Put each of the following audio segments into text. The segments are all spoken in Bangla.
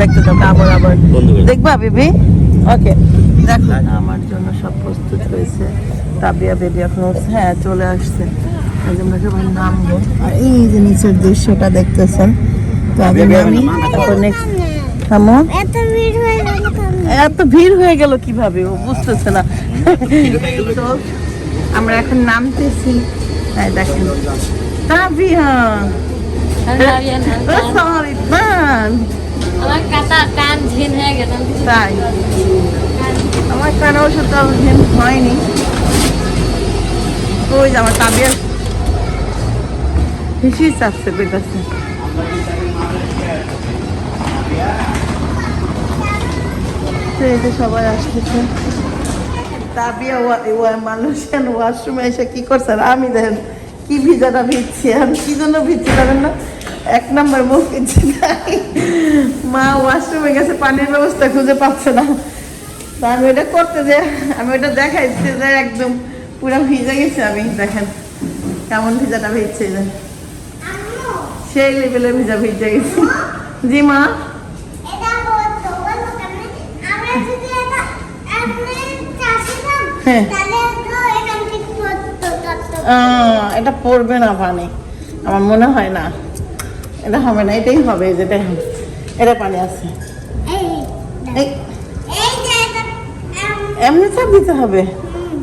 দেখতে দাও আবার আবার। দেখবা বেবি? ওকে দেখো। আমার জন্য সব প্রস্তুত হয়েছে তাবিয়া বেবি এখন উঠছে হ্যাঁ চলে আসছে। এই যে আমরা সবাই নামবো। আর এই যে নিচের দৃশ্যটা দেখতেছেন তো আমি নামি। তারপর নেক্সট কেমন এত ভিড় হয়ে গেল কীভাবে? ও বুঝতেছে না। তো আমরা এখন নামতেছি। হ্যাঁ দেখেন। তাবিয়া। সরি মান আমার কাটা কান ঝিন হয়ে আমি তাই? আমার কানে ওষুধ তো হেন হয়নি। ওই যে আমার তাবিয়ার বেশি চাচ্ছে পেটাচ্ছে সবাই আসতেছে। তাবিয়া ওয়াশরুমে এসে কি করছে আর আমি দেখেন কি ভিজাটা ভিজছি আমি কি জন্য ভিজছি জানেন না? এক নম্বর মুখ তাই। মা ওয়াশরুমে গেছে, পানির ব্যবস্থা খুঁজে পাচ্ছে না। তা আমি ওটা করতে যে, আমি ওটা দেখাইছি যে একদম পুরো ভিজে গেছে আমি, দেখেন কেমন ভিজাটা ভিজছে যে। সেই লেভেলে ভিজা ভিজে গেছে। জি মা? হ্যাঁ। এটা পড়বে না পানি, আমার মনে হয় না। এটা হবে না এটাই হবে যেটাই হবে এটা পানি আছে। এমনি চাপ দিতে হবে।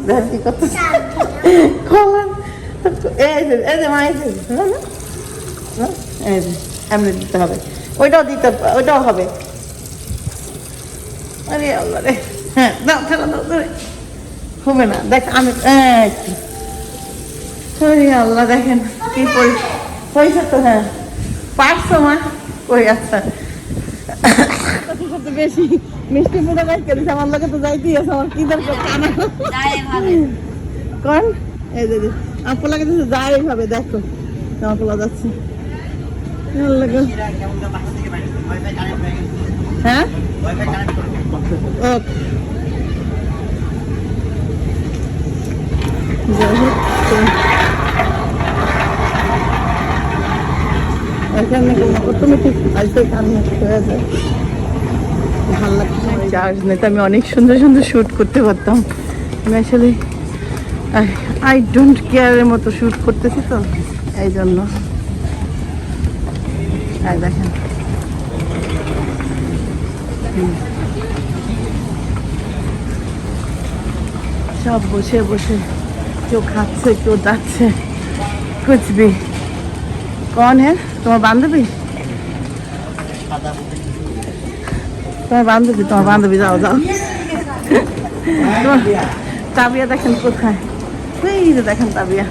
দেখ কি করতে চাপ এই যে এই যে মা এই যে না, না, না, এই যে এমনি দিতে হবে। ওইটাও দিতে ওইটাও হবে। আরে আল্লাহ রে। হ্যাঁ দাও ফেলো দাও ধরে। হবে না দেখ আমি। আরে আল্লাহ দেখেন কি হয়েছে তো হ্যাঁ। পারছ মা কই আচ্ছা। বেশি মিষ্টি মুড়া রাখতে দিছে আমার লোকে তো যাইতেই আছে আমার কি দরকার কানা কোন এই যে। আমার পোলা কিন্তু যায় এইভাবে, দেখো। আমার পোলা যাচ্ছে। হ্যাঁ? ওকে যাই হোক, তো এখানে আমি অনেক সুন্দর সুন্দর শ্যুট করতে পারতাম। আমি আসলে আই ডোন্ট কেয়ারের মতো শ্যুট করতেছি তো, এই জন্য। দেখেন। সব বসে বসে, কেউ খাচ্ছে, কেউ যাচ্ছে কুচবি। কন হ্যাঁ? তোমার বান্ধবী? তোমার বান্ধবী তোমার বান্ধবী যাও যাও। তোমার তাবিয়া। দেখেন কোথায়? যে দেখেন তাবিয়া।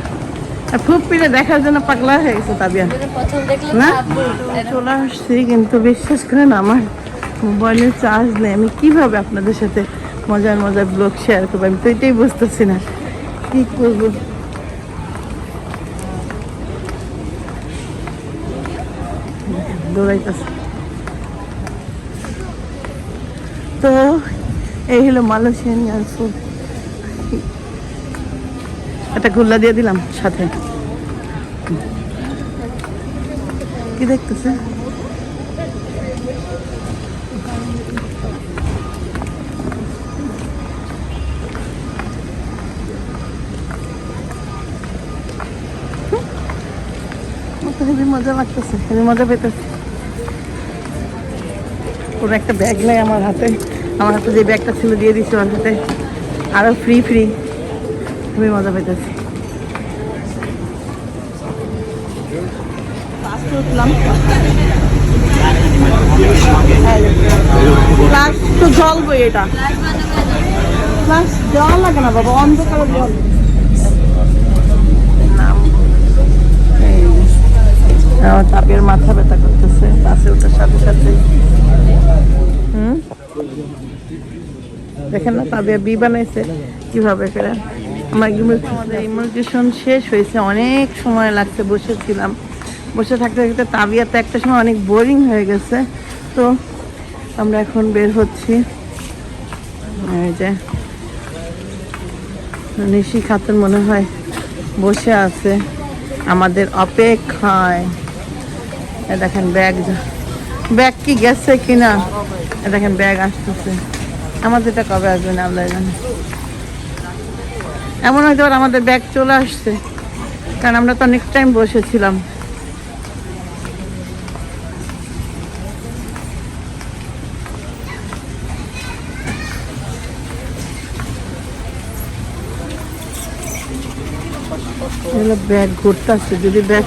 ফুপিরে দেখার জন্য পাগলা হয়ে গেছে তাবিয়া। না? চলে আসছি কিন্তু বিশ্বাস করেন আমার মোবাইলের চার্জ নেই। আমি কীভাবে আপনাদের সাথে মজার মজার ব্লগ শেয়ার করব? আমি তো এটাই বুঝতেছি না। কি করব? দৌড়াইতেছে। তো এই হলো মালয়েশিয়ান ফুড। একটা গোল্লা দিয়ে দিলাম সাথে। কি দেখতেছে? হেবি মজা লাগতেছে হেবি মজা পেতেছে। পুরো একটা ব্যাগ নেই আমার হাতে। আমার হাতে যে ব্যাগটা ছিল দিয়ে দিচ্ছে ওর হাতে। আরও ফ্রি ফ্রি খুবই মজা পেতেছি ফ্লাশ তো জ্বলবই এটা। ফ্লাশ দেওয়া লাগে না বাবা জল। চাপের মাথা ব্যথা করতেছে, বাসে ওঠার সাথে সাথে। হুম? দেখেন না, তাবিয়া বি বানাইছে। কীভাবে করে? আমার আমাদের শেষ হয়েছে, অনেক সময় লাগছে, বসেছিলাম। বসে থাকতে থাকতে তাবিয়াতে একটা সময় অনেক বোরিং হয়ে গেছে। তো আমরা এখন বের হচ্ছি। যে, নিশি খাতুন মনে হয় বসে আছে। আমাদের অপেক্ষায়। দেখেন, ব্যাগ ব্যাগ কি গেছে কিনা? দেখেন, ব্যাগ আসতেছে। আমাদের এটা কবে আসবে না জানে এমন হয়তো আমাদের ব্যাগ চলে আসছে, কারণ আমরা তো অনেক টাইম বসেছিলাম। ব্যাগ ঘুরতে আসছে, যদি ব্যাগ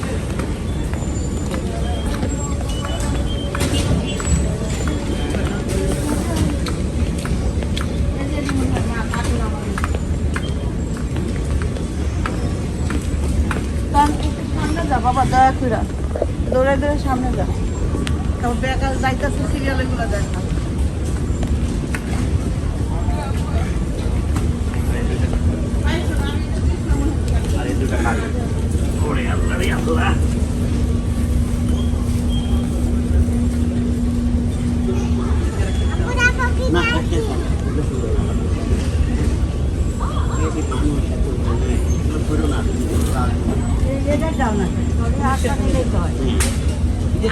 যা বাবা দয়া করে দৌড়ে দৌড়ে সামনে যা। তারপর যাইতেছে সিরিয়াল এগুলো দেখা।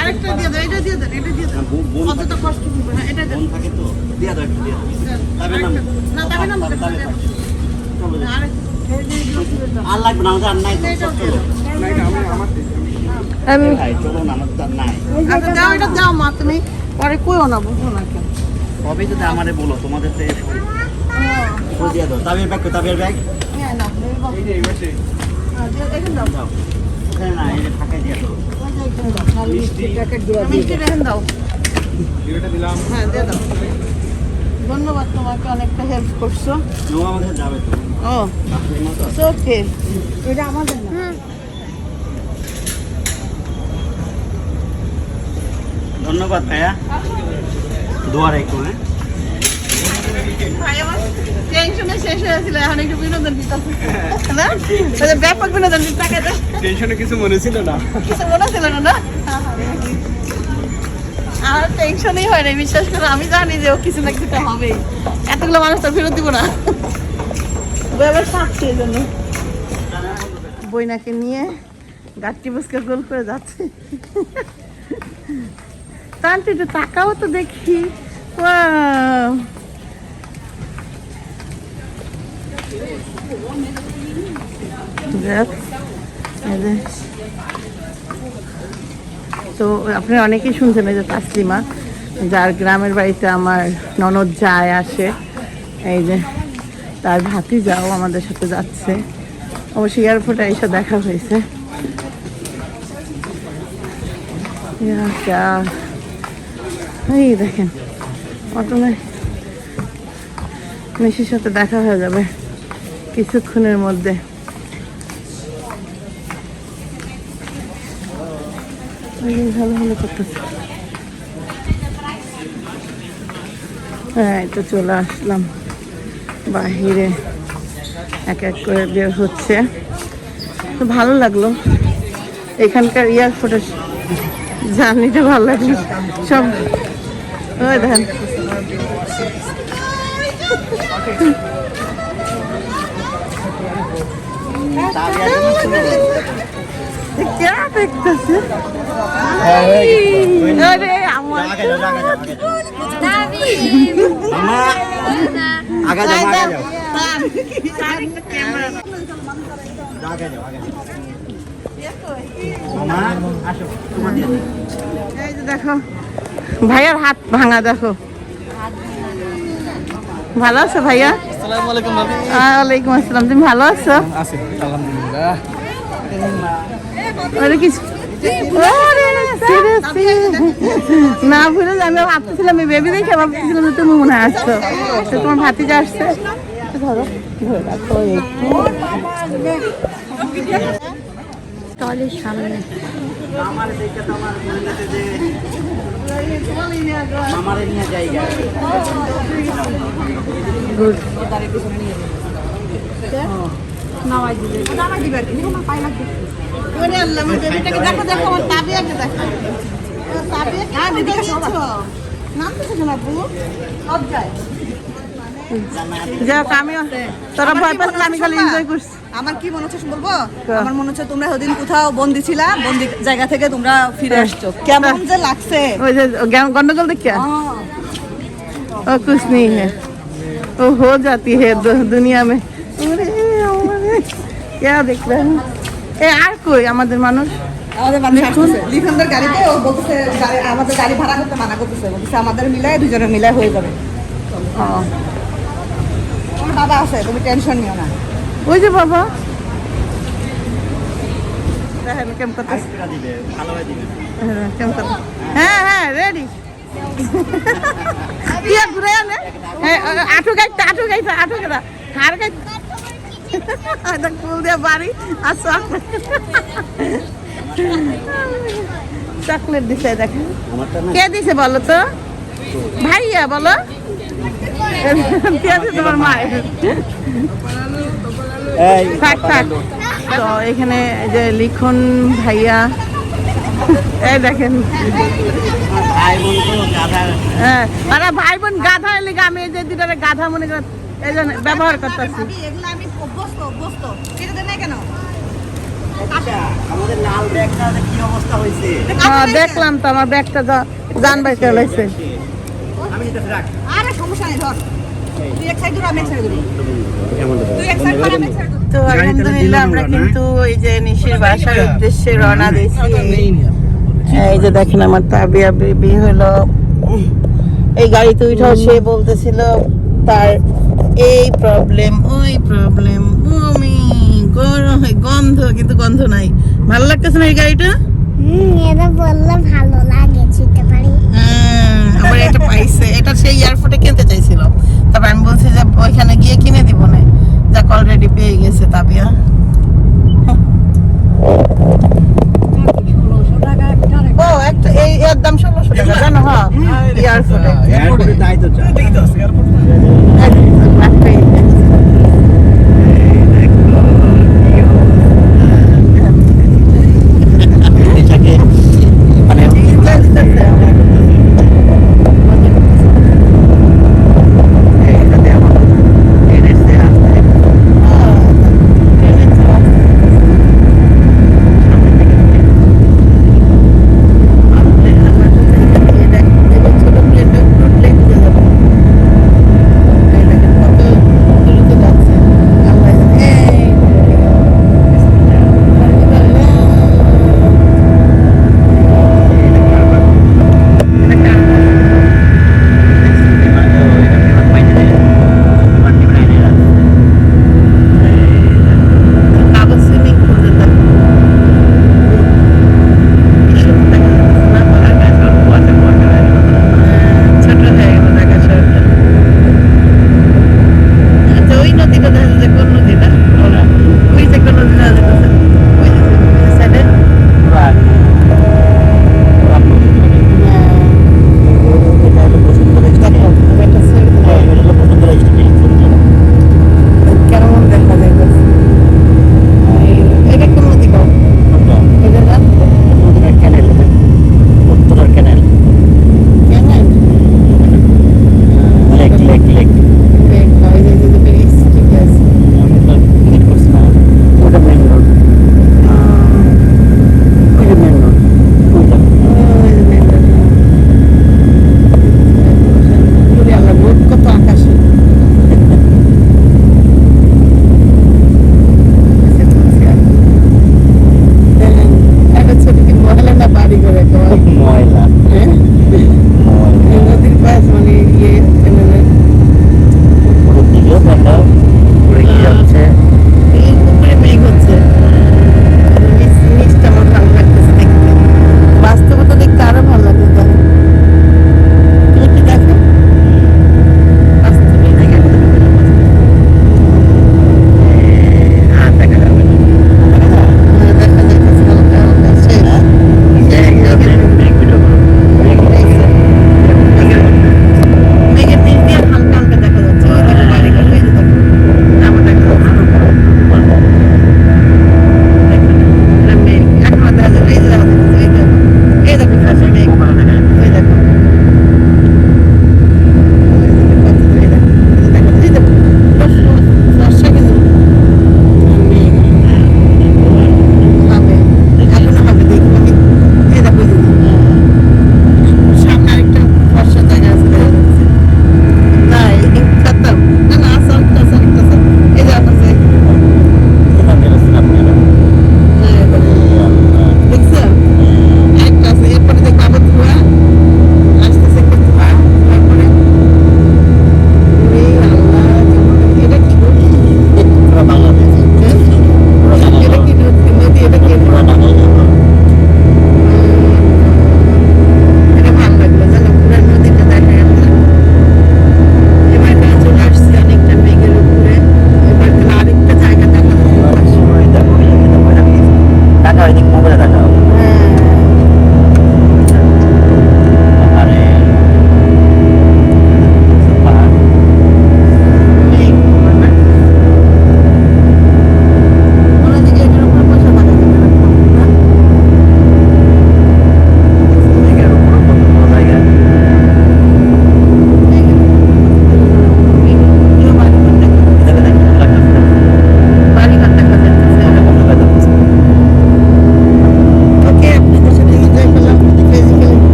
আরেকটা দিয়ে দাও এটা দিয়ে দেন এটা দিয়ে দেন অতটা কষ্ট হবে না এটা দেন থাকে তো। দিয়া দাও একটু দিয়া তবে না তবে না মুখে তবে দেন। চলো যাই। আরেক এই যে এগুলো তুলে দাও। আর লাগবে না আমাদের আর নাই তো, এটাও সব দিয়ে চলো দাও। আমি চলো না আমাদের তো আর নাই। দাও এটা দাও মা তুমি পরে কইও না বুঝো না কেন। তবে যদি আমারে বলো তোমাদের তো ও দিয়া দাও। Tabir bag Tabir bag? হ্যাঁ না এই যে এই দিয়ে দিয়া রেখে ধন্যবাদ তোমাকে অনেকটা হেল্প করছ ও ওকে এটা আমাদের না ধন্যবাদ ভাইয়া। দোয়ার একটু হ্যাঁ? ভাই আমার টেনশনে শেষ হয়েছিল এখন একটু বিনোদন দিতেছে। না? তাহলে ব্যাপক বিনোদন দিতে টেনশনে কিছু মনে ছিল না। কিছু মনে ছিল না না? আর টেনশনই হয় না বিশ্বাস করে আমি জানি যে ও কিছু না কিছু হবেই। এতগুলো মানুষ তো ফেরত দিব না। এই জন্য। বইনাকে নিয়ে গাছটি বুসকে গোল করে যাচ্ছে। তান্তি তাকাও তো দেখি। Wow! দেখ, এই যে। তো আপনারা অনেকেই শুনছেন এই যে তাসলিমা যার গ্রামের বাড়িতে আমার ননদ যায় আসে এই যে তার ভাতি যাও আমাদের সাথে যাচ্ছে অবশ্যই এয়ারপোর্টে এসে দেখা হয়েছে। এই দেখেন অটোমে মেসির সাথে দেখা হয়ে যাবে কিছুক্ষণের মধ্যে। হ্যাঁ তো চলে আসলাম। বাহিরে এক এক করে বের হচ্ছে। তো ভালো লাগল। এখানকার এয়ারপোর্টের জার্নিটা ভালো লাগল। সব ওই দেখেন আগে যাও আগে যাও দেখো ভাইয়ার হাত ভাঙা দেখো। ভালো আছো ভাইয়া? আসসালামু আলাইকুম ভাবি। ওয়ালাইকুম আসসালাম তুমি ভালো আছো? আলহামদুলিল্লাহ। আরে কিছু ওরে, seriously? না ভুলে আমি ভাবতেছিলাম এই বেবি দেখে ভাবতেছিলাম যে তুমি মনে আসছো। তো তোমার ভাতিজা আসছে। ধরো ধরে রাখো একটু টলের মামারে নিয়ে জায়গা গুড কোথায় দিয়েছ? নামতেছে কেন আপু? যাক, আমিও তোরা ভয় পেলে আমি খালি এনজয় করছি আমার কি মনে হচ্ছে বলবো কা? আমার মনে হচ্ছে তোমরা ওদিন কোথাও বন্দি ছিলা বন্দি জায়গা থেকে তোমরা ফিরে আসছো কেমন যে লাগছে ওই যে গ- गंडगोल देख क्या ओ कुछ नहीं है वो हो जाती है दु- दुनिया में अरे, अरे, क्या देख रहे हैं এ আর কই আমাদের মানুষ আমাদের মানুষ আসতেছে লিখনদের গাড়িতে ও বলতেছে গাড়ি- আমাদের গাড়ি ভাড়া করতে মানা করতেছে বলতেছে আমাদের মিলায় দুজনের মিলায় হয়ে যাবে আমার বাবা আছে তুমি টেনশন নিও না ওই যে বাবা। দেখেন কেমন করতেছে। হ্যাঁ, কেমন হ্যাঁ হ্যাঁ রেডি কি ঘুরে আনে? হ্যাঁ আঠু গাইতে আঠু গাইতে আঠু গাইতে। হার গাইতে এটা ফুল দিয়ে বাড়ি আর চকলেট চকলেট দিছে দেখেন। কে দিছে বলো তো? ভাইয়া বলো। দিছে তোমার মায়ের? থাক থাক। তো এখানে এই যে লিখন ভাইয়া এই দেখেন। হ্যাঁ আরে ভাই বোন গাধা এলে আমি এই যে দুটারে গাধা মনে করেন এই জন্য ব্যবহার করতেছি। হয়েছে? হ্যাঁ দেখলাম তো আমার ব্যাগটা জান বাই চলেছে আমি এটা রাখ। আরে সমস্যা নেই ধর। তুই এক সাইড ধর আমি এক সাইড ধরি? তুই এক সাইড ধর আমি এক সাইড তো আলহামদুলিল্লাহ আমরা কিন্তু এই যে নিশির বাসার উদ্দেশ্যে রওনা দিয়েছি। এই যে দেখেন আমার তাবিয়া বেবি হলো। এই গাড়িতে উঠাও সে বলতেছিল তার এই প্রবলেম ওই প্রবলেম বমি গরম গন্ধ কিন্তু গন্ধ নাই। ভালো লাগতেছে না এই গাড়িটা? হুম এটা বললে ভালো লাগে ছুটতে পারি। হ্যাঁ, আবার এটা পাইছে। এটা সেই এয়ারপোর্টে কিনতে চাইছিল। তারপর আমি বলছি যে ওইখানে গিয়ে কিনে দিব না। যাক অলরেডি পেয়ে গেছে তাবিয়া। ও একটা এই এর দাম ষোলোশো টাকা জানো হ্যাঁ? এয়ারপোর্টে